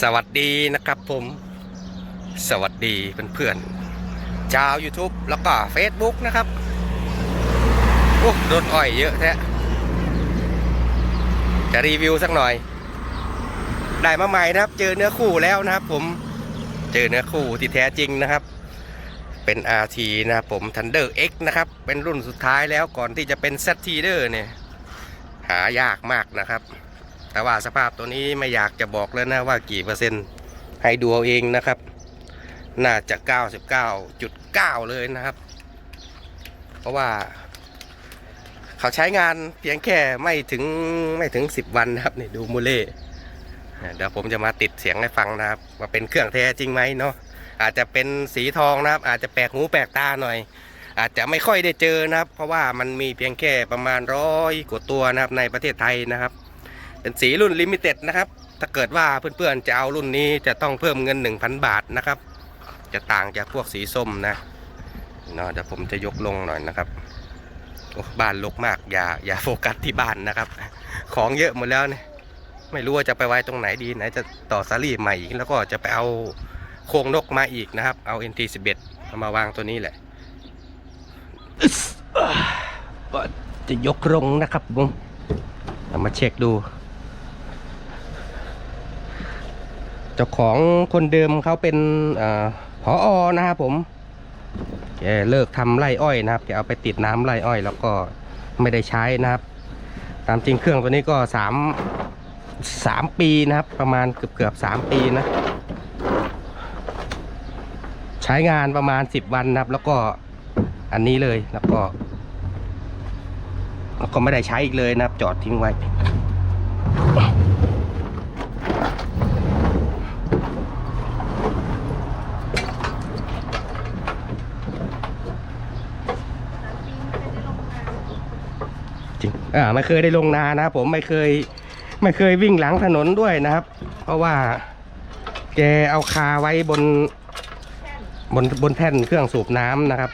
สวัสดีนะครับผม สวัสดีเพื่อนๆชาว YouTube แล้วก็ Facebook นะครับโอ้รถอ้อยเยอะแท้จะรีวิวสักหน่อย ได้มาใหม่นะครับ เจอเนื้อคู่แล้วนะครับ ผมเจอเนื้อคู่ที่แท้จริงนะครับ เป็น RT นะครับผม Thunder X นะครับ เป็นรุ่นสุดท้ายแล้วก่อนที่จะเป็น ZT เดอร์เนี่ย หายากมากนะครับ แต่ว่าสภาพตัวนี้ไม่อยากจะบอกแล้วนะว่ากี่เปอร์เซ็นต์ให้ดูเอาเองนะครับ น่าจะ 99.9 เลยนะครับ เพราะว่าเขาใช้งานเพียงแค่ไม่ถึงไม่ถึง 10 วันนะครับนี่ดูมูเล่เดี๋ยวผมจะมาติดเสียงให้ฟังนะครับ ว่าเป็นเครื่องแท้จริงไหมเนาะอาจจะเป็นสีทองนะครับ อาจจะแปลกหูแปลกตาหน่อย อาจจะไม่ค่อยได้เจอนะครับ เพราะว่ามันมีเพียงแค่ประมาณร้อยกว่าตัวนะครับในประเทศไทยนะครับ เป็นสีรุ่นลิมิเต็ดนะครับ ถ้าเกิดว่าเพื่อนๆจะเอารุ่นนี้จะต้องเพิ่มเงิน 1,000 บาทนะครับ จะต่างจากพวกสีส้มนะเนาะเดี๋ยวผมจะยกลงหน่อยนะครับโอ้บ้านรกมากอย่าอย่าโฟกัสที่บ้านนะครับ ของเยอะหมดแล้วเนี่ยไม่รู้ว่าจะไปไว้ตรงไหนดีไหนจะต่อสาลีใหม่อีกแล้วก็จะไปเอาโครงนกมาอีกนะครับ เอา NT11 เอามาวางตัวนี้แหละก็จะยกลงนะครับผมเอามาเช็คดู เจ้าของคนเดิมเขาเป็นอาผออนะครับผมแกเลิกทำไร่อ้อยนะครับแกเอาไปติดน้ำไร่อ้อย แล้วก็ไม่ได้ใช้นะครับ ตามจริงเครื่องตัวนี้ก็สามสามปีนะครับ ประมาณเกือบเกือบสามปีนะ ใช้งานประมาณสิบวันนะครับ แล้วก็อันนี้เลยแล้วก็แล้วก็ไม่ได้ใช้อีกเลยนะครับ จอดทิ้งไว้ อ่าไม่เคยได้ลงนานะครับผมไม่เคยไม่เคยวิ่งหลังถนนด้วยนะครับ เพราะว่าแกเอาคาไว้บนบนบนแท่นเครื่องสูบน้ำนะครับ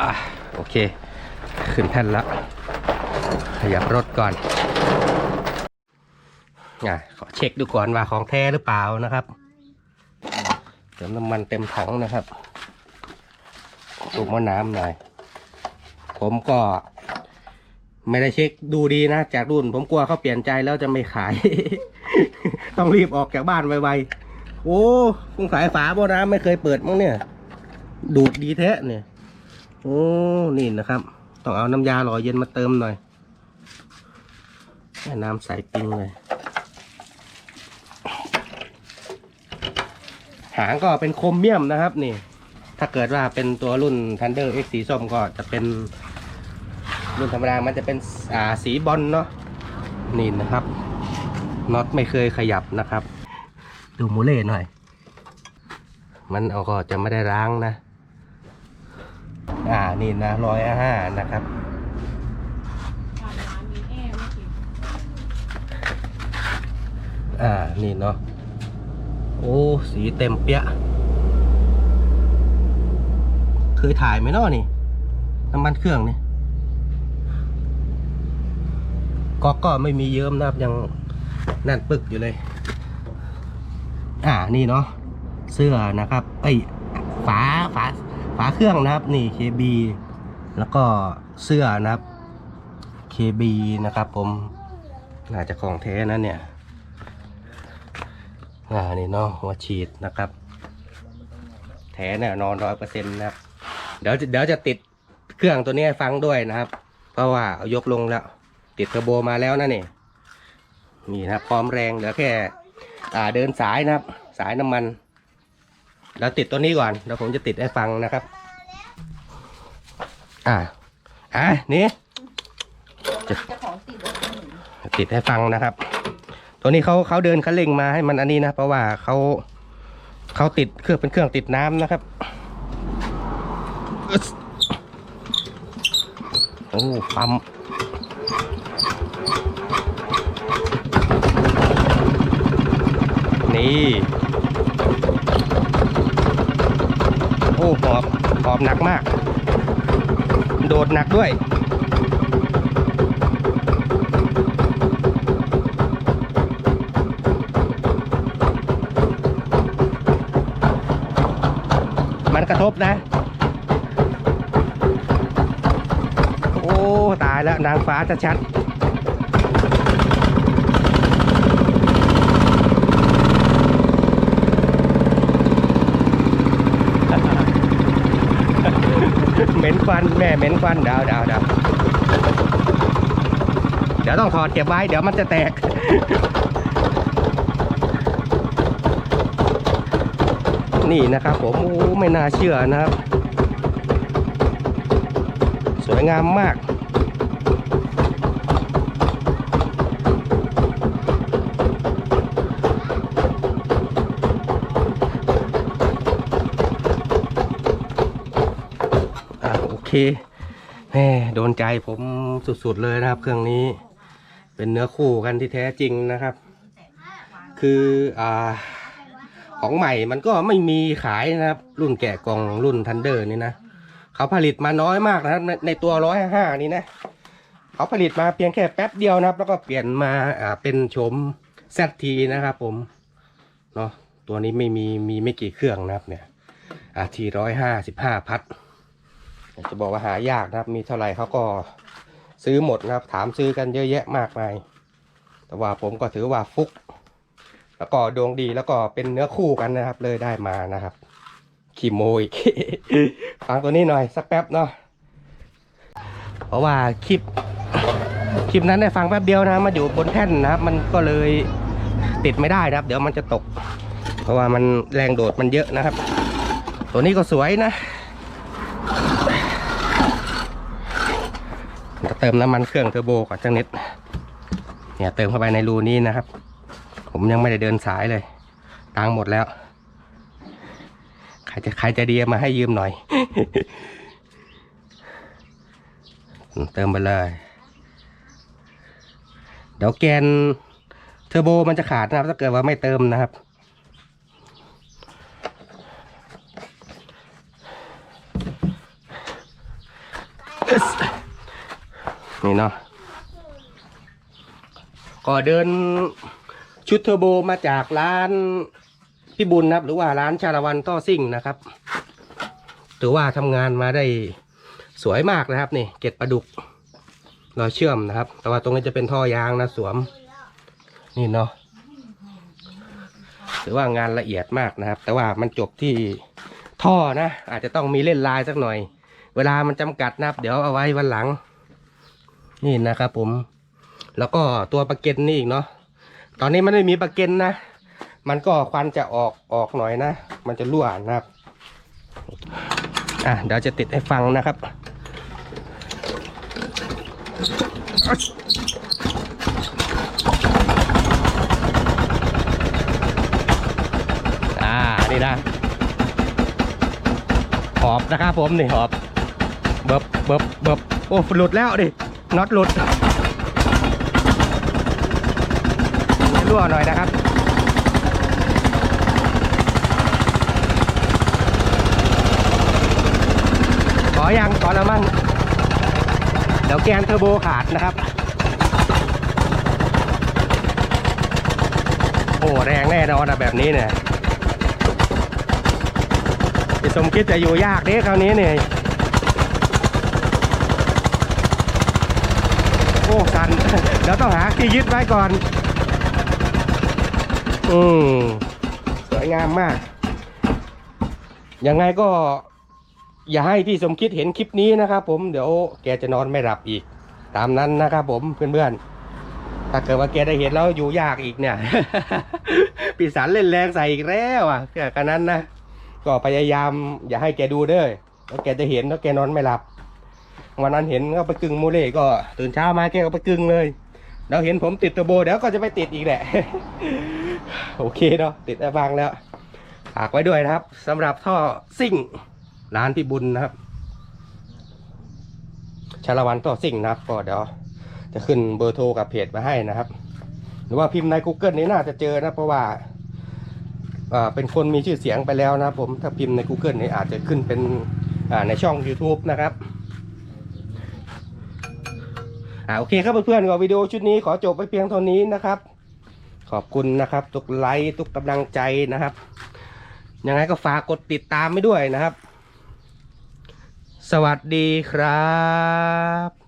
อะโอ เค ขึ้นแท่นแล้วขยับรถก่อนอะขอเช็คดูก่อนว่าของแท้หรือเปล่านะครับเติมน้ำมันเต็มถังนะครับสูบมะน้ำหน่อย ผมก็ไม่ได้เช็คดูดีนะ จากรุ่น ผมกลัวเขาเปลี่ยนใจแล้วจะไม่ขาย ต้องรีบออกจากบ้านไวๆโอ้สงสัยฝาโบน้ำไม่เคยเปิดมั้งเนี่ย ดูดดีแท้เนี่ย โอ้นี่นะครับ ต้องเอาน้ำยาหล่อเย็นมาเติมหน่อยน้ำใสปิ้งเลย หางก็เป็นโครเมียมนะครับนี่ ถ้าเกิดว่าเป็นตัวรุ่น Thunder X สีส้มก็จะเป็น รุ่นธรรมดา มันจะเป็นอ่าสีบอลเนาะนี่นะครับน็อตไม่เคยขยับนะครับ ดูมูเล่หน่อย มันเอาก็จะไม่ได้ล้างนะ อ่านี่นะร้อยห้านะครับอ่านี่เนาะโอ้สีเต็มเปี้ยะเคยถ่ายไหมเนาะนี่น้ำมันเครื่องนี่ก็ก็ไม่มีเยิ้มนะครับยังแน่นปึกอยู่เลย อ่านี่เนาะเสื้อนะครับเอ้ยฝาฝา ฝาเครื่องนะครับนี่ KB แล้วก็เสื้อนะครับ KB นะครับ ผมน่าจะของแท้นะเนี่ยอ่านี่เนาะหัวฉีดนะครับ แท้แน่นอนร้อยเปอร์เซ็นต์นะครับเดี๋ยวจะเดี๋ยวจะติดเครื่องตัวนี้ฟังด้วยนะครับ เพราะว่าเอายกลงแล้ว ติดเทอร์โบมาแล้วนะนี่นี่นะพร้อมแรงเหลือแค่ อ่าเดินสายนะครับ สายน้ำมัน แล้วติดตัวนี้ก่อนเดี๋ยวผมจะติดให้ฟังนะครับ อ่าอะนี่จะติดให้ฟังนะครับ ตัวนี้เขาเขาเดินคันเร่งมาให้มันอันนี้นะ เพราะว่าเขาเขาติดเครื่องเป็นเครื่องติดน้ำนะครับอึ๊สโอ้ปั๊มนี่โอ้ห อบหนักมาก โดดหนักด้วย มันกระทบนะ โอ้ ตายแล้วนางฟ้าจะชัดๆ เหม็น ควันแม่เหม็นควันเดาวดาวดาวเดี๋ยวต้องถอดเก็บไว้ เดี๋ยวมันจะแตก นี่นะครับผมโอ้ไม่น่าเชื่อนะครับ สวยงามมาก แม่โดนใจผมสุดๆเลยนะครับ เครื่องนี้ เป็นเนื้อคู่กันที่แท้จริงนะครับ คืออ่าของใหม่มันก็ไม่มีขายนะครับ รุ่นแกะกล่องรุ่นทันเดอร์นี่นะเขาผลิตมาน้อยมากนะครับ ในในตัวร้อยห้านี่นะเขาผลิตมาเพียงแค่แป๊บเดียวนะครับ แล้วก็เปลี่ยนมาอ่าเป็นโฉมแซทีนะครับผมเนาะตัวนี้ไม่มีมีไม่กี่เครื่องนะครับเนี่ยอาทีร้อยห้าสิบห้าพัด จะบอกว่าหายากนะครับ มีเท่าไหร่เขาก็ซื้อหมดนะครับ ถามซื้อกันเยอะแยะมากมาย แต่ว่าผมก็ถือว่าฟุก แล้วก็ดวงดีแล้วก็เป็นเนื้อคู่กันนะครับ เลยได้มานะครับขี่โมอีกฟังตัวนี้หน่อยสักแป๊บเนาะเพราะว่าคลิปคลิปนั้นได้ฟังแป๊บเดียวนะมาอยู่บนแท่นนะครับ มันก็เลยติดไม่ได้นะครับ เดี๋ยวมันจะตก เพราะว่ามันแรงโดดมันเยอะนะครับ ตัวนี้ก็สวยนะ ติมน้ำมันเครื่องเทอร์โบก่อนจังนิดเนี่ยเติมเข้าไปในรูนี้นะครับ ผมยังไม่ได้เดินสายเลยตังหมดแล้วใครจะใครจะดีมาให้ยืมหน่อย เติมไปเลย เดี๋ยวแกนเทอร์โบมันจะขาดนะครับ ถ้าเกิดว่าไม่เติมนะครับ นี่เนาะก็เดินชุดเทอร์โบมาจากร้านพี่บุญนะครับ หรือว่าร้านชาละวันต้อซิ่งนะครับถือว่าทำงานมาได้สวยมากนะครับนี่เกล็ดปลาดุกรอยเชื่อมนะครับ แต่ว่าตรงนี้จะเป็นท่อยางนะสวม นี่เนาะถือว่างานละเอียดมากนะครับ แต่ว่ามันจบที่ท่อนะ อาจจะต้องมีเล่นลายสักหน่อย เวลามันจำกัดนะครับ เดี๋ยวเอาไว้วันหลัง นี่นะครับผม แล้วก็ตัวปลาเก็นนี่อีกเนาะตอนนี้มันไม่มีปลาเก็นนะ มันก็ควันจะออกออกหน่อยนะ มันจะรั่วนะครับ อะเดี๋ยวจะติดให้ฟังนะครับอ่านี่นะหอบนะครับผมนี่หอบเบิบเบิบเบิบโอ้หลุดแล้วดิ น็อตหลุดรั่วหน่อยนะครับขอยังขอแล้วมั่งเดี๋ยวแกนเทอร์โบขาดนะครับ โอ้แรงแน่นอนนะแบบนี้เนี่ยสมคิดจะอยู่ยากเด้คราวนี้เนี่ย โอ้กัน เดี๋ยวต้องหาที่ยึดไว้ก่อน อืมสวยงามมาก ยังไงก็ อย่าให้พี่สมคิดเห็นคลิปนี้นะครับผม เดี๋ยวแกจะนอนไม่หลับอีก ตามนั้นนะครับผมเพื่อนๆ ถ้าเกิดว่าแกได้เห็นแล้วอยู่ยากอีกเนี่ยปีศาจเล่นแรงใส่อีกแล้วอะเพื่กันนั้นนะ ก็พยายาม อย่าให้แกดูเด้อแล้วแกจะเห็นแล้วแกนอนไม่หลับ วันนั้นเห็นก็ไปกึ่งโมเลก็ตื่นเช้ามาแกก็ไปกึ่งเลยเดี๋ยวเห็นผมติดตัวโบเดี๋ยวก็จะไปติดอีกแหละ โอเคเนาะติดได้ฟังแล้วฝากไว้ด้วยนะครับสำหรับท่อซิ่งร้านพี่บุญนะครับชาละวันท่อซิ่งนะครับก็เดี๋ยวจะขึ้นเบอร์โทรกับเพจมาให้นะครับ หรือว่าพิมพ์ใน Google นี้น่าจะเจอนะเพราะว่าเป็นคนมีชื่อเสียงไปแล้วนะผมถ้าพิมพ์ใน Google นี่อาจจะขึ้นเป็นในช่อง YouTube นะครับ อ่าโอเคครับเพื่อนๆก็วิดีโอชุดนี้ขอจบไปเพียงเท่านี้นะครับ ขอบคุณนะครับ ทุกไลค์ทุกกำลังใจนะครับ ยังไงก็ฝากกดติดตามไปด้วยนะครับ สวัสดีครับ